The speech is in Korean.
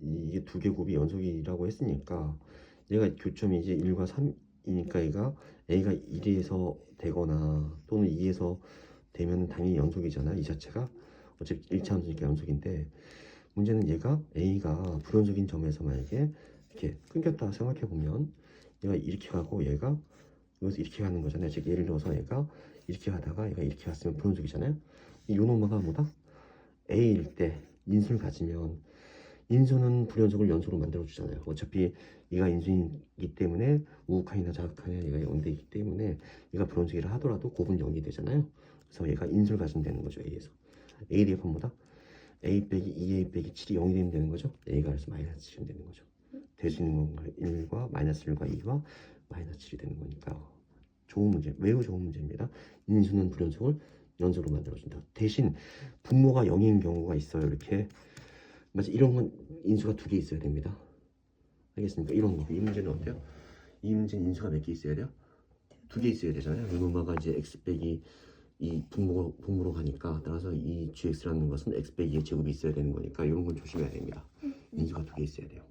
이게 두 개 곱이 연속이라고 했으니까 얘가 교점이 이제 1과 3이니까 얘가 a가 1에서 되거나 또는 2에서 되면 당연히 연속이잖아 이 자체가. 어차피 1차 함수니까 연속인데 문제는 얘가 a가 불연속인 점에서 만약에 이렇게 끊겼다 생각해 보면 얘가 이렇게 가고 얘가 여기서 이렇게 가는 거잖아요. 즉 예를 들어서 얘가 이렇게 가다가 얘가 이렇게 갔으면 불연속이잖아요. 이 요노마가 뭐다? a일 때 인수를 가지면 인수는 불연속을 연속으로 만들어 주잖아요. 어차피 얘가 인수이기 때문에 우극한이나 자극한이나 얘가 0대이기 때문에 얘가 불연속이라 하더라도 곱은 0이 되잖아요. 그래서 얘가 인수를 가지면 되는 거죠. A에서. A 대입 뭐다? A 빼기 2A 빼기 7이 0이 되면 되는 거죠. A가 그래서 마이너스 7이 되는 거죠. 될수 있는 건가 1과 마이너스 1과 2와 마이너스 7이 되는 거니까 좋은 문제, 매우 좋은 문제입니다. 인수는 불연속을 연속으로 만들어준다. 대신 분모가 0인 경우가 있어요. 이렇게 맞아 이런 건 인수가 두 개 있어야 됩니다. 알겠습니까? 이런 거. 이 문제는 어때요? 이 문제는 인수가 몇 개 있어야 돼요? 두 개 있어야 되잖아요. 요노마가 이제 x 빼기 이 분모 분모로 가니까 따라서 이 gx라는 것은 x 빼기의 제곱이 있어야 되는 거니까 이런 건 조심해야 됩니다. 인수가 두 개 있어야 돼요.